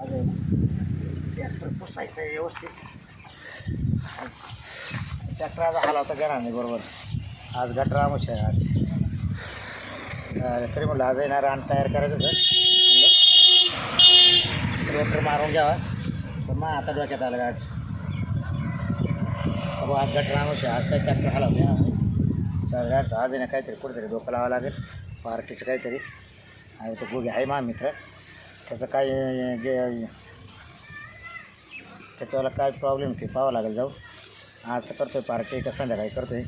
अरे ट्रॅक्टर पुसायचं आहे व्यवस्थित ट्रॅक्टर आज आला होता घराने बरोबर आज गटर आमच आहे आज अं, तरी म्हटलं आज येणार रान तयार करायचं तर रोटर मारून घ्यावा तर मग आता डोक्यात आलं आज अहो आज गटर आमच आहे आज काही ट्रॅक्टर आला होता गाडचं आज आहे ना काहीतरी कुठेतरी डोकं लावावं लागेल पार्टीचं काहीतरी आणि तो गोगी आहे मा मित्र त्याचं काय जे त्याच्याला काय प्रॉब्लेम ते पाहावं लागेल जाऊ. आज तर करतो आहे पार्टी का संध्याकाळी करतो आहे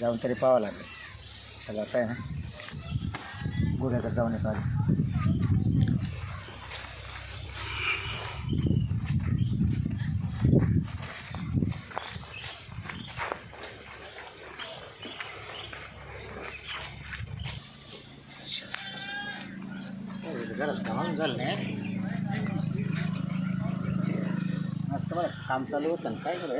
जाऊन तरी पाहावं लागेल. सगळं काय आहे ना. गुन्ह्याकडे जाऊन येतो आधी गरज कामाला झालं नाही बरं काम चालू होतं ना? काय करू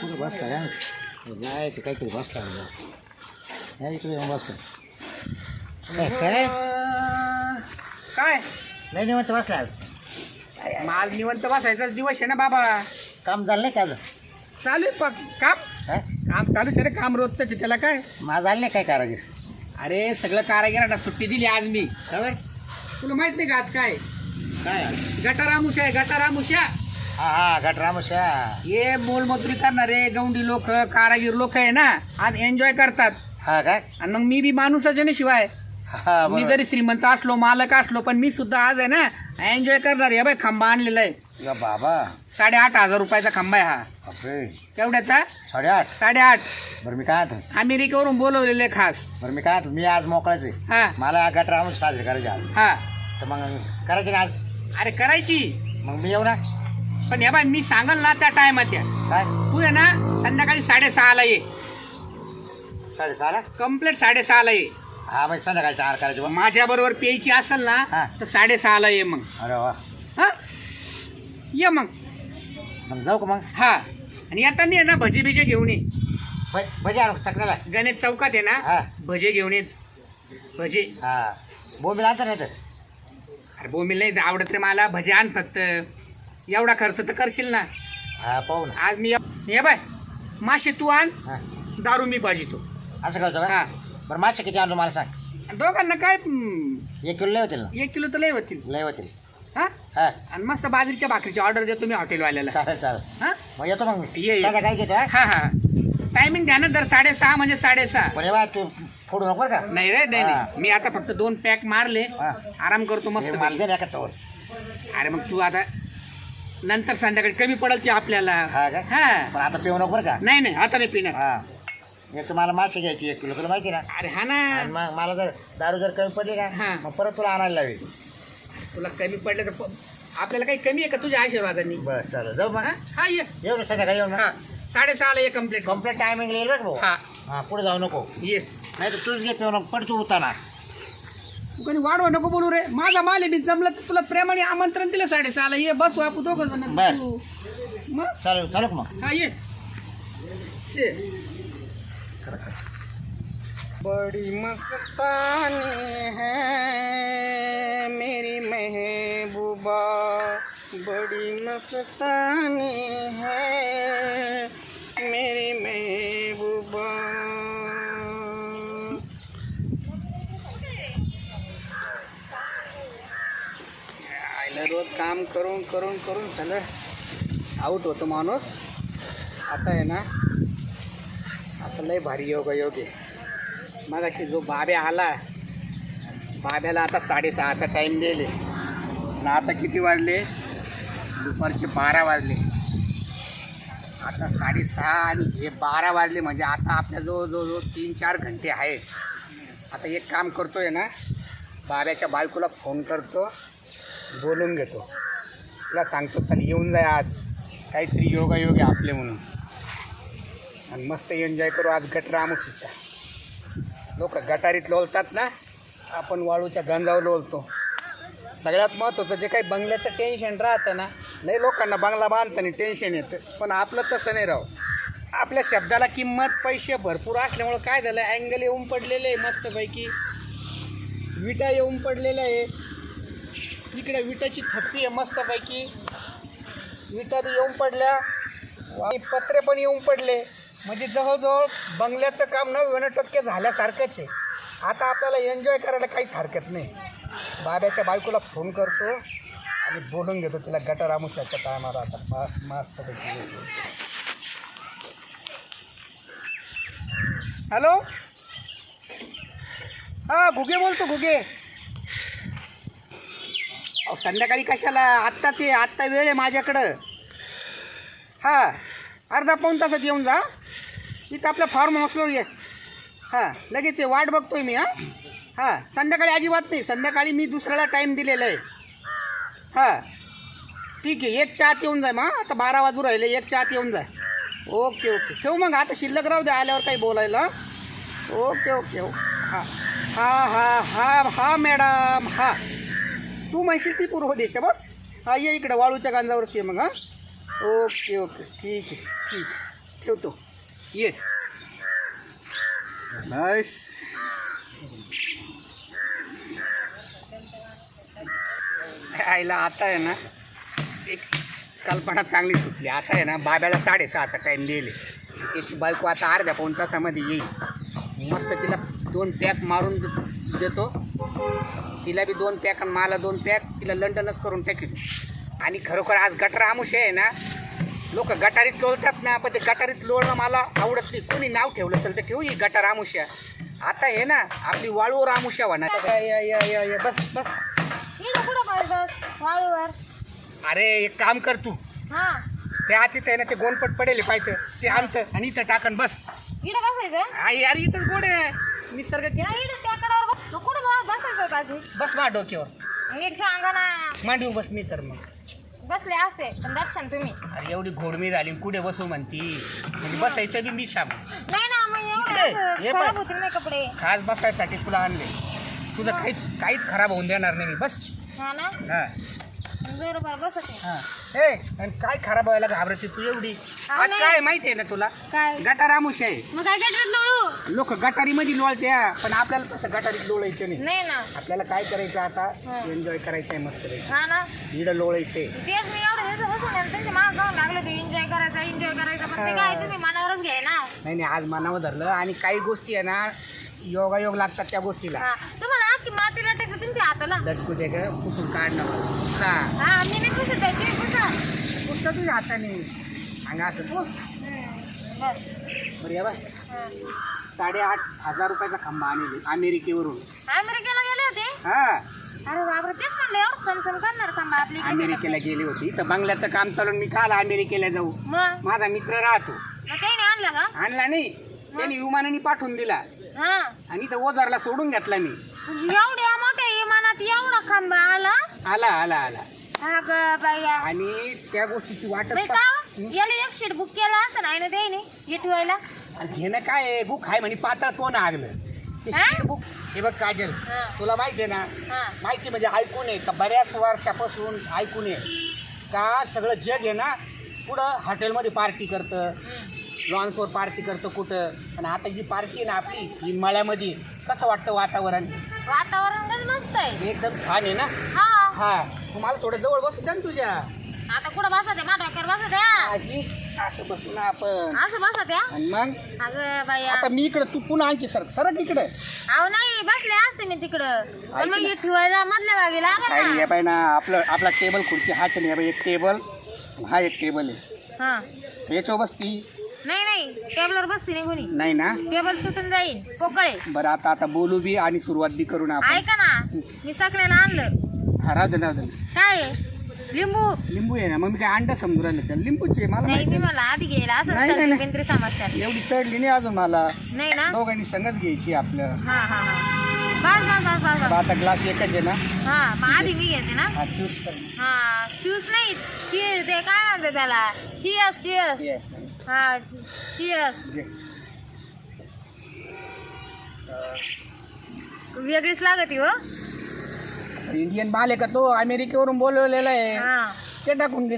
कुठं बसला का नाही ते काहीतरी बसला या इकडे येऊन बसला. काय काय? काय? नाही निवंत बसला आज. माल निवंत बसायचाच दिवस आहे ना बाबा. काम झालं नाही का अजून? चालू आहे पक काम? काय काम चालूच आहे रे काम रोजच आहे त्याला काय? माझं झालं नाही काय कारागीर? अरे सगळं कारागिरांना सुट्टी दिली आज मी. खबर तुला माहीत नाही का आज काय? काय? गटारामुशा आहे गटारामुशा हा हा गट रामशा हे मोलमजुरी करणारे गौंडी लोक कारागीर लोक आहे ना आज एन्जॉय करतात. हा काय? आणि मग मी बी माणूसच आहे ना शिवाय. हा मी बरोबर. जरी श्रीमंत असलो मालक असलो पण मी सुद्धा आज आहे ना एन्जॉय करणार. आहे बाय खांबा आणलेला आहे. या बाबा. साडेआठ हजार रुपयाचा खांबा आहे हा. बापरे. केवढ्याचा? साडेआठ. साडेआठ. बरं मी काय म्हणतो? अमेरिकेवरून बोलवलेले खास. बरं मी काय म्हणतो? मी आज मोकळाच आहे. हा. मला गट रामच साजरी करायची आज. हा. तर मग करायची ना आज? अरे करायची. मग मी येऊ ना. पण या बाय मी सांगल ना त्या टायमात या. काय? तू आहे ना संध्याकाळी साडेसहाला ये. साडेसहाला? कंप्लीट साडेसहाला ये. हा म्हणजे संध्याकाळी चार करायची बा. माझ्या बरोबर प्यायची असेल हा. ना तर साडेसहाला ये मग. अरे वा. हा? ये मग. मग जाऊ का मग? हा. आणि येताना ये ना भजी बिजे घेऊन ये. भ- भजी आणू चकण्याला? गणेश चौकात आहे हा. ना भजे घेऊन ये. भजे. हा. बोंबील आणतो नाही तर अरे बोंबील नाही आवडत रे मला. भजे आण फक्त. एवढा खर्च तर करशील ना. हा पाहू ना. आज मी ये बाय मासे तू आण. हा. दारू मी पाहिजे असं करतो हा. का बरं मासे किती आणतो मला सांग. दोघांना काय हम्म, एक किलो लय होतील ना. एक किलो तर लय होतील. लय होतील. हा? हा. आणि मस्त बाजरीच्या भाकरीची ऑर्डर देतो मी हॉटेलवाल्याला. चालेल चालेल. हा? मग येतो मग ये, ये. संध्याकाळी येतो हा? हा हा. टायमिंग द्या ना दर साडेसहा म्हणजे साडेसहा. पण बा तू फोडू नको बरं का? नाही रे नाही. नाही. मी आता फक्त दोन पॅक मारले. हा. आराम करतो मस्त मला दे ना एका तोवर अरे मग तू आता नंतर संध्याकाळी कमी पडेल ते आपल्याला. हा का? हा. पण आता पिऊ नको बरं का? नाही नाही आता नाही पिणार. हा. एक तर मला मासे घ्यायची एक किलो तुला माहिती ना? अरे हा ना. आणि मग मला जर दारू जर कमी पडली हा. ना मग परत तुला आणायला लावेल. तुला कमी पडलं तर प- आपल्याला काही कमी आहे का तुझ्या आशीर्वादांनी? बरं चालेल. जाऊ मग. हा? ये. येऊ ना संध्याकाळी येऊ ना. हा. साडेसहाला ये कंप्लीट कंप्लीट टायमिंग येईल बरं भाऊ? हा. हा पुढे जाऊ नको. ये. नाही तर तूच घे पिऊ नको पण तू उताना तू कधी वाढवा नको बोलू रे. माझा माल आहे मी जमलं तर तुला प्रेमाने आमंत्रण दिलं साडेसहाला. ये बसू आपण दोघं जण. बर. तू. मग? चालेल चालू का मग. हा ये. शे. बड़ी मस्तानी है मेरी महबूबा. बड़ी मस्तानी है काम करून करून करून सगळं आऊट होतो माणूस. आता आहे ना आता लय भारी योग योग आहे मग अशी जो बाब्या आला बाब्याला आता साडेसहाचा टाईम दिले ना आता किती वाजले? दुपारचे बारा वाजले. आता साडेसहा आणि हे बारा वाजले म्हणजे आता आपल्या जवळ जवळ तीन चार घंटे आहेत. आता एक काम करतो आहे ना बाब्याच्या बायकोला फोन करतो. बोलून घेतो. तुला सांगतो चल येऊन जाय आज. काहीतरी योगायोग आहे आपले म्हणून. आणि मस्त एन्जॉय करू आज गट रामोशीच्या लोक गटारीत लोलतात ना आपण वाळूच्या गंजावर लोलतो सगळ्यात महत्त्वाचं जे काही बंगल्याचं टेन्शन राहतं ना लय लोकांना बंगला बांधताना टेन्शन येतं. पण आपलं तसं नाही राहू आपल्या शब्दाला किंमत पैसे भरपूर असल्यामुळं काय झालं अँगल येऊन पडलेलं आहे मस्तपैकी. विटा येऊन पडलेल्या आहे. इकडे विटाची थप्पी आहे मस्तपैकी. विटा बी येऊन पडल्या. आणि पत्रे पण येऊन पडले. म्हणजे जवळजवळ बंगल्याचं काम नव्याण्णव टक्के झाल्यासारखंच आहे. आता आपल्याला एन्जॉय करायला काहीच हरकत नाही. बाब्याच्या बायकोला फोन करतो आणि बोलून घेतो तिला गटर आमुष्याच्या टायमाला आता. मस्त मस्तपैकी हॅलो हां घुगे बोलतो घुगे. अहो संध्याकाळी कशाला? आत्ताच ये आत्ता वेळ आहे माझ्याकडं. हां अर्धा पाऊण तासात येऊन जा. इथं आपल्या फार्म हाऊसवर ये. हां लगेच ये वाट बघतोय मी हां. हां संध्याकाळी अजिबात नाही. संध्याकाळी मी दुसऱ्याला टाईम दिलेला आहे. हां. ठीक आहे एक चहात येऊन जाय मग आता बारा वाजू राहिले एक चहात येऊन जाय ओके ओके. ठेवू मग आता शिल्लक राहू द्या आल्यावर काही बोलायला. ओके ओके ओ हां हां हां हां हां मॅडम हां. तू म्हणशील ती पूर्व देश आहे बस. हा ये इकडं वाळूच्या गांजावरच ये मग हां. Okay okay. ठीक आहे ठीक ठेवतो. ये. बस आईला आता आहे ना एक कल्पना चांगली सुचली. आता आहे ना बाब्याला साडेसहाचा टाईम दिले. त्याची बायको आता अर्ध्या पाऊण तासामध्ये येईल. मस्त तिला दोन पॅक मारून देतो. तिला बी दोन पॅक आणि मला दोन पॅक तिला लंडनच करून टाकील आणि खरोखर आज गटर आमुष आहे ना लोक गटारीत लोळतात ना पण ते गटारीत लोळणं मला आवडत नाही. कोणी नाव ठेवलं असेल तर ठेवू ही गटार आमुष्या. आता हे ना आपली वाळूवर आमुष्या होणार. या, या, या, या, या, बस बस. वाळूवर. अरे एक काम कर तू. हा. ते आत इथं आहे ना ते गोलपट पडेल पाहिजे. ते आणतं आणि इथं टाकन बस. इकडं बसायचं? आई यार इथंच गोड आहे. निसर्ग तू कुठं बस- बसायचं बस मा डोक्यावर. नीट सांगा ना. मांडीव बस मी तर मग. बसले असते पण दर्शन तुम्ही. अरे एवढी घोडमी झाली कुठे बसू म्हणती? म्हणजे बसायचं बी मी सांग नाही ना मग इकडे, एवढं हे असं खराब पाय. होतील नाही कपडे. खास बसायसाठी तुला आणले. तुझं काहीच काहीच खराब होऊन देणार नाही मी. बस. हा ना? हा. बरोबर बसत आहे. हा. ए आणि काय खराब व्हायला घाबरते तू एवढी? आज नाही. काय माहिती आहे ना तुला? काय? गटार आमुष आहे. मग काय गटरात लोळू लोक गटारीमध्ये लोळत्या पण आपल्याला तसं गटारीत लोळायचं नाही. नाही ना. आपल्याला काय करायचं आता. एन्जॉय करायचं आहे मस्त हा ना. इडं लोळायचंय. तेच मी एवढं दिवस बसून आहे, तुमच्या माग जाऊन लागले ते एन्जॉय करायचं एन्जॉय करायचं पण ते काय तुम्ही मनावरच घ्याय ना नाही नाही आज मनावर धरलं. आणि काही गोष्टी आहे ना योगायोग लागतात त्या गोष्टीला. हा. तुमच्या हाताला लटकू दे ग पुसून काढणं का? हा मी नाही पुसत आहे तुम्ही पुसा. पुसतं तुझ्या हाताने. आणि असं तू बरं. बरं या हा. साडेआठ हजार रुपयाचा खांबा आणले अमेरिकेवरून. अमेरिकेला गेले होते? हा. अरे बापरे तेच म्हणलं एवढं चमचम करणार का मग आपली अमेरिकेला गेली होती. तर बंगल्याचं काम चालून मी काल अमेरिकेला जाऊ. मग? माझा मित्र राहतो. मग त्याने आणलं का? आणला नाही. त्याने विमानाने पाठवून दिला. हा. आणि तर ओझारला सोडून घेतला मी. मोठ्या विमानात एवढा खांबा आला? आला आला आला. अगं बाया. आणि त्या गोष्टीची वाटच बाई का याला एक शीट बुक केला असं नाही ना येत व्हायला आणि घेणं काय आहे? बुक आहे म्हणे पातळ कोण आगलं. ते हा? शीट बुक हे बघ काजल हा. तुला माहिती आहे ना? हा. माहिती म्हणजे ऐकून आहे का बऱ्याच वर्षापासून ऐकून आहे का सगळं जग आहे ना पुढं हॉटेलमध्ये पार्टी करतं लॉन्सवर पार्टी करतं कुठं? आणि आता जी पार्टी आहे ना आपली ही मळ्यामध्ये कसं वाटतं वातावरण? वातावरण मस्त आहे. एकदम छान आहे ना? हा. हा. तुम्हाला थोडं जवळ बसू द्या ना तुझ्या. आता कुठं बसत आहे माझ्या आहे आधी असं बसू ना आपण. असं आणि मग? अगं बाया आता मी इकडं तू पुन्हा आणखी सर सरक इकडं. अहो नाही बसले असते मी तिकडं. पण मग हे ठेवायला मधल्या बागी लागत काही नाही ना बाई ना आपलं आपला टेबल खुर्ची हाच नाही बाई एक टेबल हा एक टेबल आहे. हा. याच्यावर बसती नाही नाही. टेबलवर बसते नाही कोणी. नाही ना? टेबल तुटून जाईल. पोकळे. बरं आता आता बोलू बी आणि सुरुवात बी करू ना आपण. ऐका ना. मी सगळ्याला आणलं. हा राहू दे राहू दे. काय? आहे? लिंबू. लिंबू आहे ना. मग मी काय अंडा समजू राहिलं त्या. लिंबूचे मला नाही मी. मला आधी घ्यायला असं नाही, नाही, सर्दी नाही. पिंपरी समस्या एवढी चढली नाही अजून मला. नाही ना? दोघांनी संगत घ्यायची आपलं. हा हा हा. बस बस बस बस मग बस आता ग्लास एकच आहे ना? हा मग आधी मी घेते ना. हा चूज कर. हा शूज नाही. चीज ते काय म्हणते त्याला? चियस चियस येस हा वेगळीच लागते हो. इंडियन माल आहे का तो? अमेरिकेवरून बोलवलेला आहे. हा. ते टाकून दे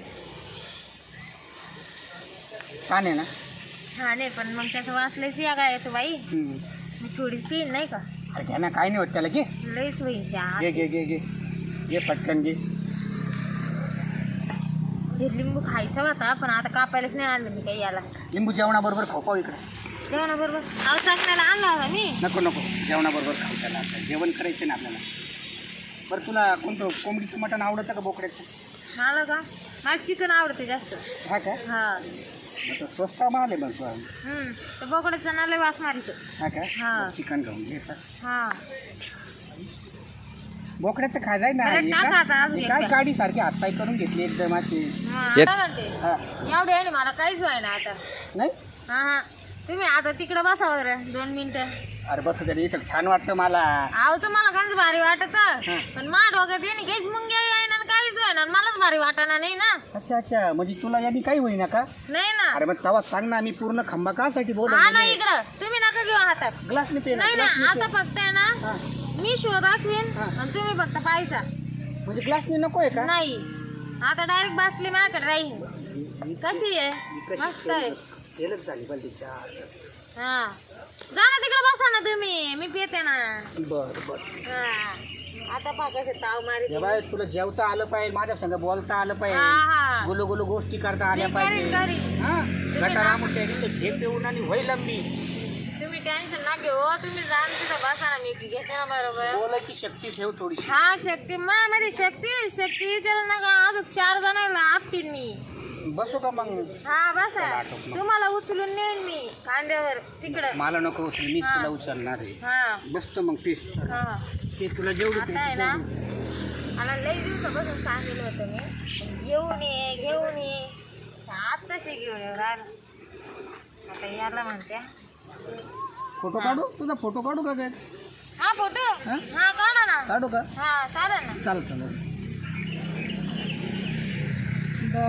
छान आहे ना? छान आहे पण मग त्याचं वाचलंच या काय येतो बाई. हम्म. मी थोडीच पिईल नाही का? अरे घ्या ना काय नाही होत त्याला घे. लईच होईल चहा घे घे घे घे. घे पटकन घे. हे लिंबू खायचा होता पण आता कापायलाच नाही आणलं मी काही याला. लिंबू जेवणाबरोबर खाऊ पाहू इकडे. जेवणाबरोबर अहो चाकण्याला आणला होता मी. नको नको. जेवणाबरोबर खाऊ त्याला आता. जेवण करायचं ना आपल्याला. बरं तुला कोणतं कोंबडीचं मटण आवडतं का बोकड्याचं? मला का? मला चिकन आवडते जास्त. हा का? हा. मग तर स्वस्त माल आहे बघ हम्म तर बोकड्याचा ना लय वास मारित हा का? हा. चिकन घेऊन घ्यायचं हा. बोकड्याचं खाजाय ना बरं, टाका का- आता अजून हे एक. गाडी सारखी हातपाय करून घेतली एकदम अशी. एक- आता म्हणते. हा. एवढे आहे ना मला काहीच व्हाय ना आता. नाही? हा हा. तुम्ही आता तिकडे बसा बरं दोन मिनिटं. अरे बस तरी इथं छान वाटतं मला. अहो तुम्हाला गंज भारी वाटत. हा. पण मा डोक्यात येणे काहीच मुंग्या आणि काहीच व्हायना मलाच भारी वाटाना नाही ना. अच्छा अच्छा. म्हणजे तुला यांनी काही होईना का? नाही ना. अरे मग तवा सांग ना मी पूर्ण खंबा कासाठी बोलत ना इकडं. तुम्ही नका घेऊ हातात. ग्लासने पे नाही ना आता फक्त आहे ना. मी शो दाखवीन हा. आणि तुम्ही फक्त पाहायचा. म्हणजे ग्लासने नको आहे का? नाही. आता डायरेक्ट बाटली माझ्याकडे राहील कशी आहे? मस्त आहे. तेलच झाली पण तिच्या हा. जा ना तिकडे बसा ना तुम्ही. मी पिते ना. बर बर. हा. आता पहा कसे ताव मारी हे बाय तुला जेवता आलं पाहिजे माझ्या संग बोलता आलं पाहिजे. हा गुलू गुलू गोष्टी करता आल्या मी करीन पाहिजे. करीन हा? गटारामुळे आणि होईल लंबी. टेन्शन ना घेऊ. तुम्ही जा ना तिथं बसा ना मी घेते ना बरोबर. बोलायची शक्ती ठेव थोडीशी. हा शक्ती. माझ्यामध्ये शक्ती शक्ती विचारू नका. अजून चार जणांना आपटीन मी. बसू का मग? हा बसा. आटोप. तुम्हाला उचलून नेईन मी खांद्यावर तिकडं. मला नको उचल हा. तुला उचलणार आहे. हा. बसतो मग पीस हा. ते तुला जेवढी आता आहे ना मला लई दिवसापासून सांगितलं होतं मी. येऊन ये घेऊन ये आत्ताशी घेऊन ये राहिला. आता याला म्हणते. फोटो काढू तुझा फोटो काढू का काय हा फोटो हा? हा काढा ना काढू का हा चालेल ना चाल चाल डा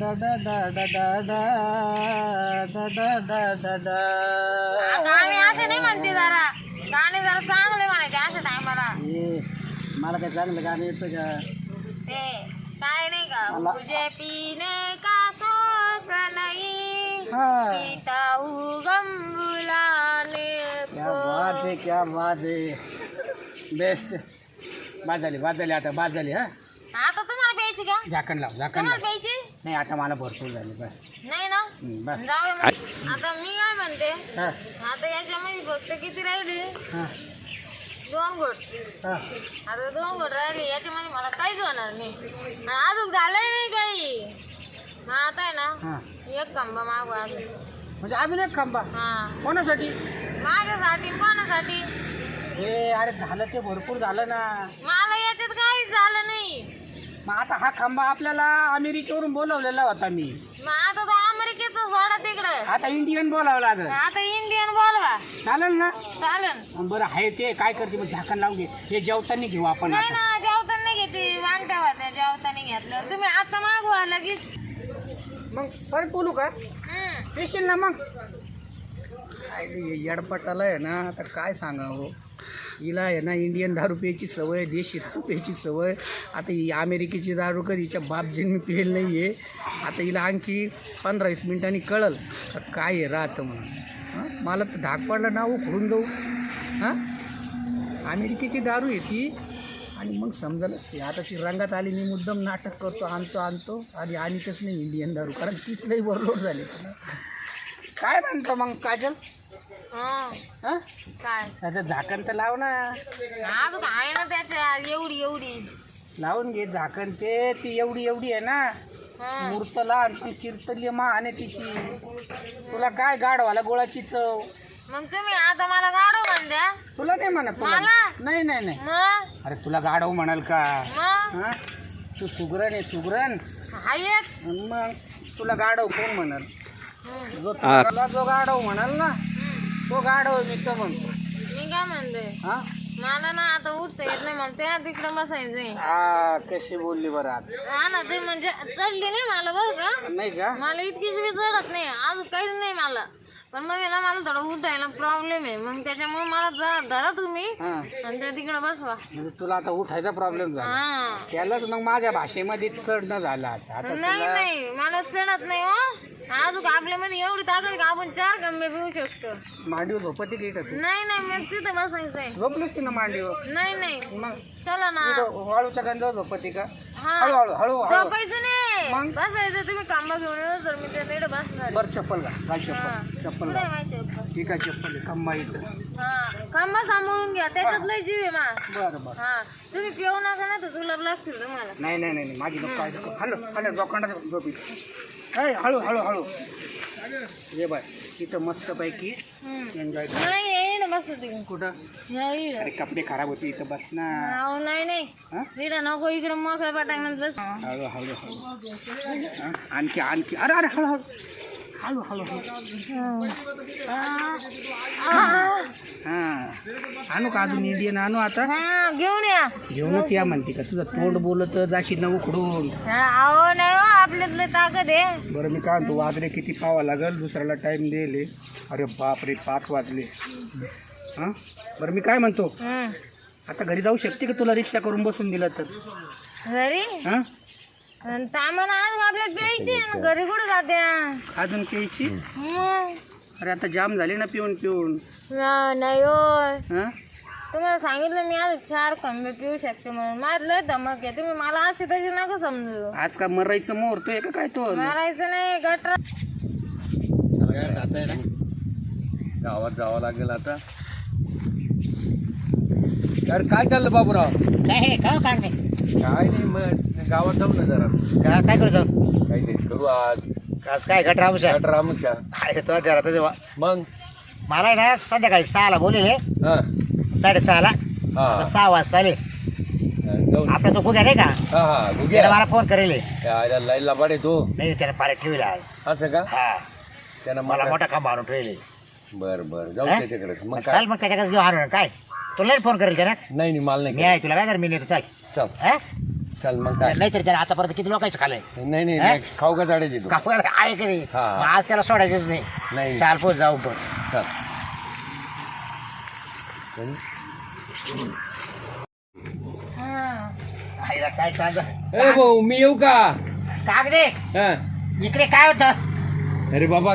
डा डा डा डा डा डा डा डा डा डा हा, गाणे असे नाही म्हणते जरा गाणे जरा चांगले म्हणायचे अशा टायमाला ए मला काय चांगलं गाणं येतं का ते काय नाही का मला- पिणे क्या. बात आहे क्या बात आहे बेस्ट बाद झाली बाद झाली आता बाद झाली हा? आता तुम्हाला प्यायची का? झाकण लाव झाकण तुम्हाला लाव. प्यायची? नाही आता मला भरपूर झाली बस. नाही ना? बस. जाऊ दे मग. आता मी काय म्हणते? हा. आता याच्यामध्ये फक्त किती राहिली? हा. दोन गोट हा. आता दोन गोट राहिली याच्यामध्ये मला काहीच होणार नाही. आणि अजून झालंय नाही काही. मग आता आहे ना. हा. एक खांबा मागू अजून म्हणजे अजून एक खांबा? हा. कोणासाठी? माझ्यासाठी कोणासाठी? हे अरे झालं ते भरपूर झालं ना. मला याच्यात काहीच झालं नाही. मग आता हा खांबा आपल्याला अमेरिकेवरून बोलवलेला होता मी. मग आता तो अमेरिकेचं सोडा तिकडं. आता इंडियन बोलावं लागेल. आता इंडियन बोलवा. चालेल ना? चालेल. बरं आहे ते काय करते मग झाकण लावून घे. हे जेवताना घेऊ आपण नाही आता. ना जेवताना घेते वांगट्या होत्या जेवताना घेतलं. तुम्ही आता मागवा लगेच. मग परत बोलू का? येशील ना मग. येडपटाला आहे ना आता काय सांगावं? हिला आहे ना इंडियन दारू प्यायची सवय देशी दारू प्यायची सवय. आता ही अमेरिकेची दारू कधी हिच्या बापजींनी पिलेली नाही आहे आता हिला आणखी पंधरा वीस मिनिटांनी कळल. काय आहे राहतं म्हणून. मला तर धाक पडला ना उखडून जाऊ. हां? अमेरिकेची दारू आहे ती. आणि मग समजायलाच ते. आता ती रंगात आली मी मुद्दम नाटक करतो आणतो आणतो. आणि आणतच नाही इंडियन दारू कारण तीच लई बरोबर झाली. काय म्हणतो मग काजल? हं. हां? काय? त्याचं झाकण तर लाव ना. अजून आहे ना त्याच्या एवढी एवढी. लावून घे झाकण ते ती एवढी एवढी आहे ना. हं. मूर्त लहान पण कीर्तल्य मान आहे तिची. तुला काय गाडवाला गोळाची चव? मग तुम्ही आता मला म्हणत्या तुला नाही म्हणत तुला मला? नाही नाही नाही. मग? अरे तुला गाडव म्हणाल का? मग? हा? तू सुगरण आहे सुगरण. हायच. आणि मग तुला गाडव कोण म्हणाल. जो तुला जो गाडव म्हणाल ना. तो गाडव मी तर म्हणतो. मी काय म्हणते? हा? मला ना आता उठता येत नाही मला त्या तिकडे बसायचंय. आ, कशी बोलली बरं आता. हा ना ते म्हणजे चढली नाही मला बरं का? नाही का? मला इतकी बी चढत नाही अजून काहीच नाही मला. पण मग ना मला थोडं उठायला प्रॉब्लेम आहे. मग त्याच्यामुळे मला जरा धरा तुम्ही हा. आणि त्या तिकडे बसवा. म्हणजे तुला आता उठायचा प्रॉब्लेम झाला. हा. त्यालाच मग माझ्या भाषेमध्ये चढणं झालं आता. आता नाही तुला नाही. मला चढत नाही हो. अजून आपल्यामध्ये एवढी ताकद का आपण चार गंबे पिऊ शकतो? मांडीवर झोपती की इथं तू? नाही नाही मग तिथं बसायचंय. झोपलीस ती ना मांडीवर? नाही नाही. मग? चला ना. इथं वाळूच्या गंजावर झोपती का? हा. हळूहळू हळूहळू. झोपायचं नाही. मग? बसायचं. तुम्ही कांबा घेऊन येऊ तर मी त्या तिकडे बसणार बर चप्पल घाल. घाल हा. चप्पल चप्पल घाल. चप्पल. ठीक आहे चप्पल आहे. खंबा इथं. हा. खांबा सांभाळून घ्या. त्याच्यात लय जीव आहे मा. बरं बरं. हा. तुम्ही पिऊ नका ना तर जुलाब लागतील तुम्हाला. नाही नाही नाही नाही, माझी काय नको. हॅलो हॅलो लोखंडात झोपी काय हळू हळू हळू. ये बाय इथं मस्त पैकी हम्म. एन्जॉय कर. नाही येई ना बस तिकडे कुठं? नाही अरे कपडे खराब होते इथं बस ना. अहो, नाही नाही. हा? नको इकडे मोकळ्या पाटांगणात बस. हळू हळू हळू. हा? आणखी आणखी. अरे अरे हळू हळू. हळू हळू हा. आणू का अजून इंडियन आणू आता? हा घेऊन या. घेऊनच या म्हणते का? तुझं तोंड बोलत जाशील ना उखडून. हा अहो नाही हो आपल्यातलं ताकद आहे. बरं मी काय म्हणतो वाजले किती पावा लागल? दुसऱ्याला टाइम दिले. अरे बापरे पाच वाजले. हां? बरं मी काय म्हणतो? हम्म. आता घरी जाऊ शकते का तुला रिक्षा करून बसून दिलं तर? घरी? हां? आज आपल्याला प्यायची आहे ना घरी कुठे जात्या? अजून प्यायची? मग. अरे आता जाम झाले ना पिऊन पिऊन. ना- नाही हो. हां? तुम्हाला सांगितलं मी आज चार खंबे पिऊ शकते म्हणून. माझं लय धमक आहे. तुम्ही मला अशी तशी नका समजू. आज का मरायचं मोरतोय का काय तो मारायचं नाही गटर. जात आहे ना. गावात जावं लागेल आता. यार काय चाललं बाबूराव? काय हे काय काय नाही काय नाही मग गावात जाऊ ना जरा. का- काय करू जाऊ? काहीतरी करू आज. आज काय घट राहू रामूच्या. आहे तो घरात जेव्हा मग? मला आहे ना संध्याकाळी सहाला बोलले हा. साडेसहाला. हा. सहा वाजता आले. जाऊ ना. आपला तो कुठे नाही का? हा हा गुग्या. मला फोन करेल. काय लाईनला पाडे तू. नाही त्याने पारे ठेवले आज. असं का? हा. त्यानं मला मला मोठा खांबा आणून ठेवले. बर बर जाऊ हा? त्याच्याकडे. मग चाल काय? मग त्याच्याकडे घेऊ आणून. काय? तुला नाही फोन करेल त्यानं? नाही नाही मला मी नाही आहे तुला काय कर मी नेतो चाल. चल. हा? चल मग काय? नाही तरी त्याने आतापर्यंत किती लोकांचं खाल्लंय? नाही नाही? नाही, खाऊ का जाडे देतो का? आहे की नाही? हा. मग आज त्याला सोडायचंच नाही. नाही. चाल पोच जाऊ पण चल. हा. आईला काय ए भाऊ मी येऊ का? कागदे? हा. इकडे काय होतं? अरे बाबा